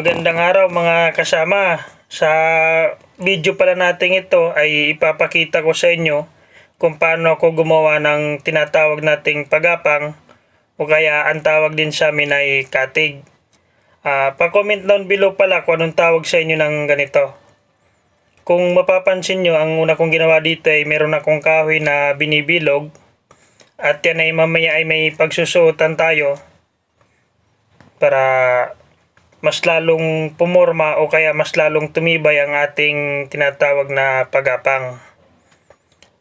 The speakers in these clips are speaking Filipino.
Magandang araw mga kasama. Sa video pala natin ito ay ipapakita ko sa inyo kung paano ako gumawa ng tinatawag nating pagapang o kaya ang tawag din sa amin ay katig. Ah, pa-comment down below pala kung anong tawag sa inyo ng ganito. Kung mapapansin nyo, ang una kong ginawa dito ay meron akong kahoy na binibilog at yan ay mamaya ay may pagsusuotan tayo para mas lalong pumorma o kaya mas lalong tumibay ang ating tinatawag na pagapang.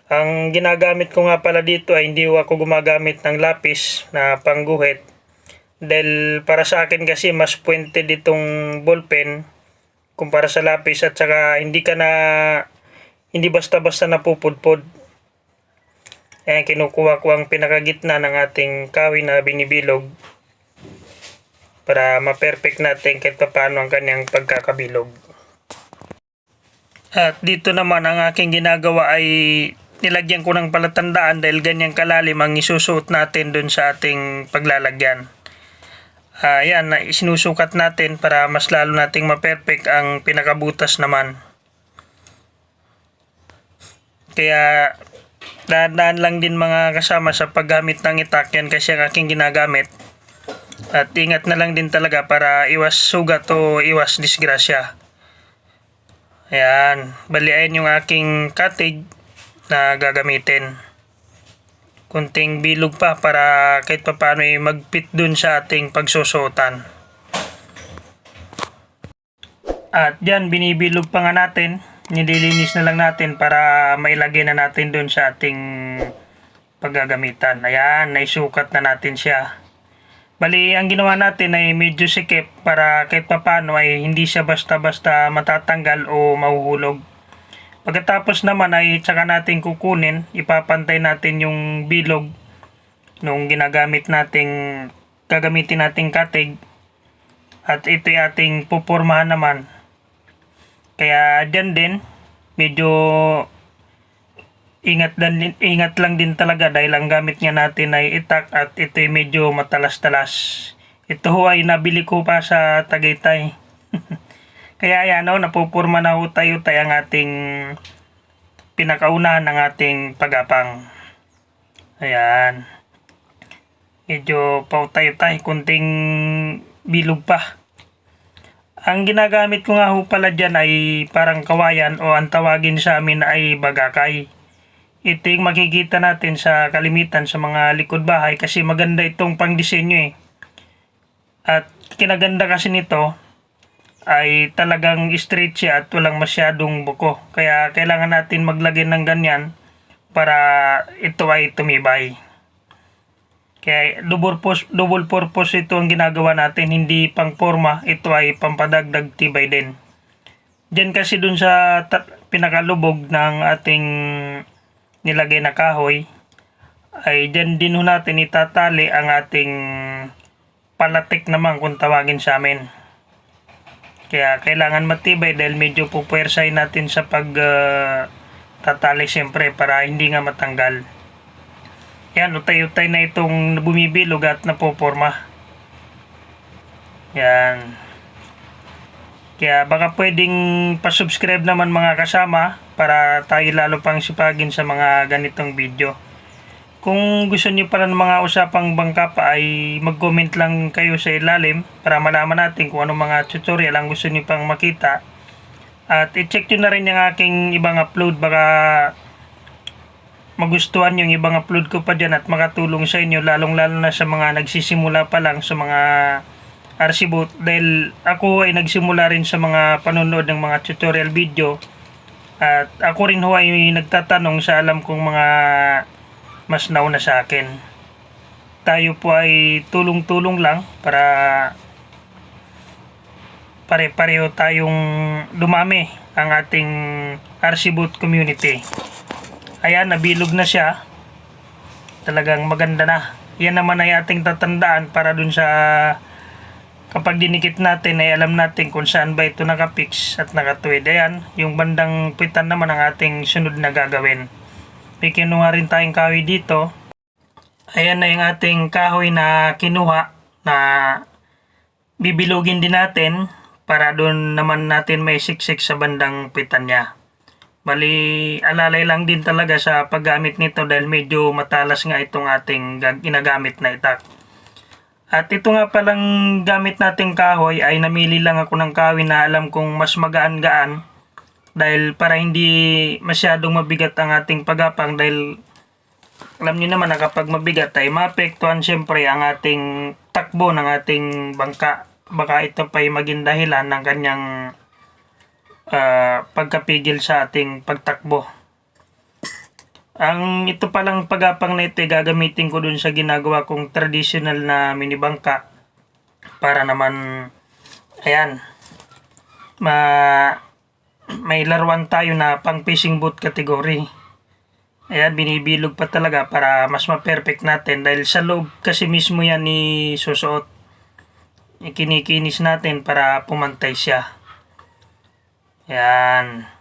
Ang ginagamit ko nga pala dito ay hindi ako gumagamit ng lapis na pangguhit dahil para sa akin kasi mas pointed itong ballpen kumpara sa lapis at saka hindi ka na hindi basta-basta napupudpod. Ayan, kinukuha ko ang pinakagitna ng ating kahoy na binibilog para ma-perfect natin kahit paano ang kanyang pagkakabilog. At dito naman ang aking ginagawa ay nilagyan ko ng palatandaan dahil ganyang kalalim ang isusuot natin dun sa ating paglalagyan. Ayan, na sinusukat natin para mas lalo nating ma-perfect ang pinakabutas naman. Kaya dahan-dahan lang din mga kasama sa paggamit ng itak yan kasi ang aking ginagamit. At ingat na lang din talaga para iwas sugat o iwas disgrasya. Ayan, baliain yung aking katig na gagamitin. Kunting bilog pa para kahit pa paano magpit dun sa ating pagsusuotan. At yan, binibilog pa nga natin. Nililinis na lang natin para mailagay na natin dun sa ating paggagamitan. Ayan, naisukat na natin siya. Bali, ang ginawa natin ay medyo sikip para kahit papano ay hindi siya basta-basta matatanggal o mahuhulog. Pagkatapos naman ay tsaka natin kukunin, ipapantay natin yung bilog nung ginagamit nating gagamitin nating katig at ito ating pupormahan naman. Kaya dyan din, medyo ingat, dan, ingat lang din talaga dahil ang gamit nga natin ay itak at ito ay medyo matalas-talas. Ito ho ay nabili ko pa sa Tagaytay. Kaya yan, no, napupurma na ho tayo tayo ang ating pinakaunahan ng ating pagapang. Ayan. Medyo pautay tayo, kunting bilog pa. Ang ginagamit ko nga ho pala dyan ay parang kawayan o ang tawagin sa amin ay bagakay. Ito yung makikita natin sa kalimitan sa mga likod bahay kasi maganda itong pangdisenyo eh. At kinaganda kasi nito ay talagang straight siya at walang masyadong buko. Kaya kailangan natin maglagay ng ganyan para ito ay tumibay. Kaya double purpose, double purpose ito ang ginagawa natin, hindi pang forma, ito ay pampadagdag tibay din. Diyan kasi dun sa ta- pinakalubog ng ating nilagay na kahoy, ay diyan din ho natin itatali ang ating palatik naman kung tawagin sa amin. Kaya kailangan matibay dahil medyo pupwersay natin sa pag ah, tatali siyempre para hindi nga matanggal. Yan, utay-utay na itong bumibilog at napoporma. Yan. Kaya baka pwedeng pa-subscribe naman mga kasama para tayo lalo pang sipagin sa mga ganitong video. Kung gusto niyo pala ng mga usapang bangka pa ay mag-comment lang kayo sa ilalim para malaman natin kung anong mga tutorial ang gusto niyo pang makita. At i-check nyo na rin yung aking ibang upload baka magustuhan yung ibang upload ko pa dyan at makatulong sa inyo lalong lalo na sa mga nagsisimula pa lang sa mga RC boot dahil ako ay nagsimula rin sa mga panonood ng mga tutorial video at ako rin ho ay nagtatanong sa alam kong mga mas nauna sa akin tayo po ay tulong-tulong lang para pare-pareho tayong dumami ang ating RC boot community Ayan, nabilog na siya. Talagang maganda na. Yan naman ay ating tatandaan para dun sa kapag dinikit natin ay alam natin kung saan ba ito nakapix at nakatuwid. Ayan, yung bandang pitan naman ang ating sunod na gagawin. May kinuha rin tayong kahoy dito. Ayan na yung ating kahoy na kinuha na bibilugin din natin para doon naman natin may siksik sa bandang pitan niya. Bali, alalay lang din talaga sa paggamit nito dahil medyo matalas nga itong ating ginagamit na itak. At ito nga palang gamit nating kahoy ay namili lang ako ng kahoy na alam kong mas magaan-gaan dahil para hindi masyadong mabigat ang ating pagapang dahil alam niyo naman na kapag mabigat ay maapektuhan siyempre ang ating takbo ng ating bangka. Baka ito pa ay maging dahilan ng kanyang ah, pagkapigil sa ating pagtakbo. Ang ito palang pagapang na ito gagamitin ko dun sa ginagawa kong traditional na minibangka para naman ayan ma may laruan tayo na pang fishing boat category. Ayan, binibilog pa talaga para mas ma-perfect natin dahil sa loob kasi mismo yan ni susuot. Ikinikinis natin para pumantay siya. Ayan.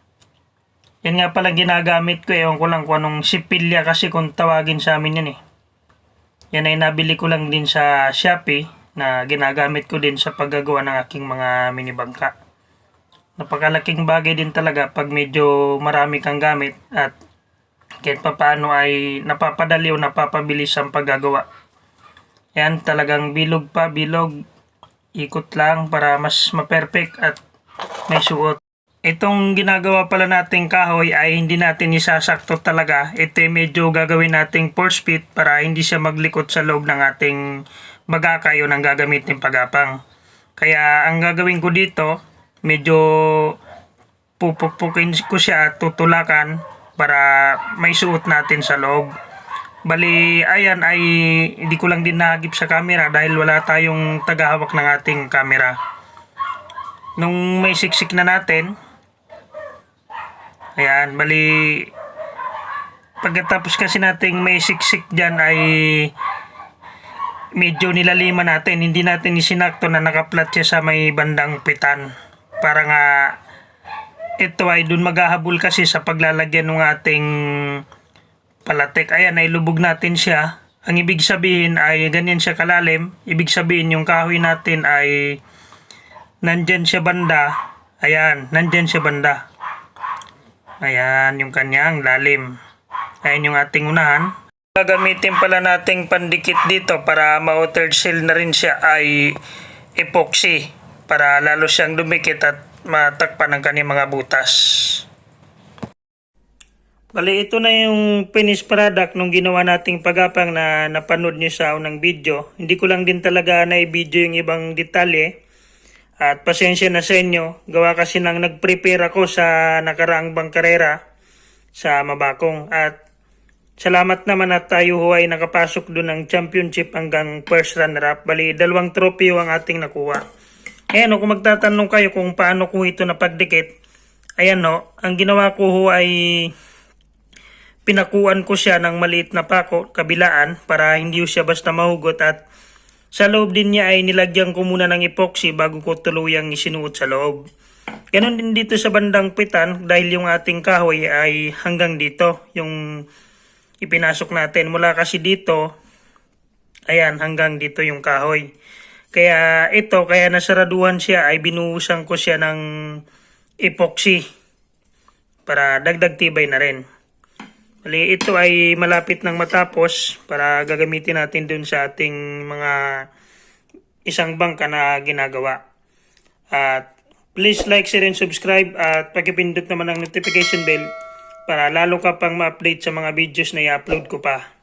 Yan nga pala ginagamit ko. Ewan ko lang kung anong sipilya kasi kung tawagin sa amin yan eh. Yan ay nabili ko lang din sa Shopee na ginagamit ko din sa paggagawa ng aking mga minibangka. Napakalaking bagay din talaga pag medyo marami kang gamit at kahit papaano ay napapadali o napapabilis ang paggagawa. Yan talagang bilog pa, bilog. Ikot lang para mas ma-perfect at may suot. Itong ginagawa pala nating kahoy ay hindi natin isasakto talaga. Ito ay medyo gagawin nating force fit para hindi siya maglikot sa loob ng ating bagakay o ng gagamitin pagapang. Kaya ang gagawin ko dito, medyo pupupukin ko siya at tutulakan para may suot natin sa loob. Bali, ayan ay hindi ko lang din nahagip sa camera dahil wala tayong tagahawak ng ating camera. Nung may siksik na natin, ayan, bali, pagkatapos kasi nating may siksik dyan ay medyo nilaliman natin. Hindi natin isinakto na nakaplat siya sa may bandang pitan. Para nga ito ay dun maghahabol kasi sa paglalagyan ng ating palatek. Ayan, ay lubog natin siya. Ang ibig sabihin ay ganyan siya kalalim. Ibig sabihin yung kahoy natin ay nandyan siya banda. Ayan, nandyan siya banda. Ayan, yung kanyang lalim. Ayan yung ating unahan. Gagamitin pala nating pandikit dito para ma-outer seal na rin siya ay epoxy para lalo siyang dumikit at matakpan ng kanyang mga butas. Bali, ito na yung finished product nung ginawa nating pagapang na napanood nyo sa unang video. Hindi ko lang din talaga na-video yung ibang detalye. At pasensya na sa inyo. Gawa kasi nang nag-prepare ako sa nakaraang bangkarera sa Mabakong. At salamat naman at tayo ho ay nakapasok doon ng championship hanggang first runner-up. Bali, dalawang trophy ang ating nakuha. Ayan o, kung magtatanong kayo kung paano ko ito napagdikit, ayan o, ang ginawa ko ho ay pinakuan ko siya ng maliit na pako, kabilaan, para hindi siya basta mahugot at sa loob din niya ay nilagyan ko muna ng epoxy bago ko tuluyang isinuot sa loob. Ganon din dito sa bandang pitan dahil yung ating kahoy ay hanggang dito, yung ipinasok natin. Mula kasi dito, ayan, hanggang dito yung kahoy. Kaya ito, kaya nasaraduhan siya ay binuhusan ko siya ng epoxy para dagdag tibay na rin. Bali, ito ay malapit nang matapos para gagamitin natin dun sa ating mga isang bangka na ginagawa. At please like, share, and subscribe at pakipindot naman ang notification bell para lalo ka pang ma-update sa mga videos na i-upload ko pa.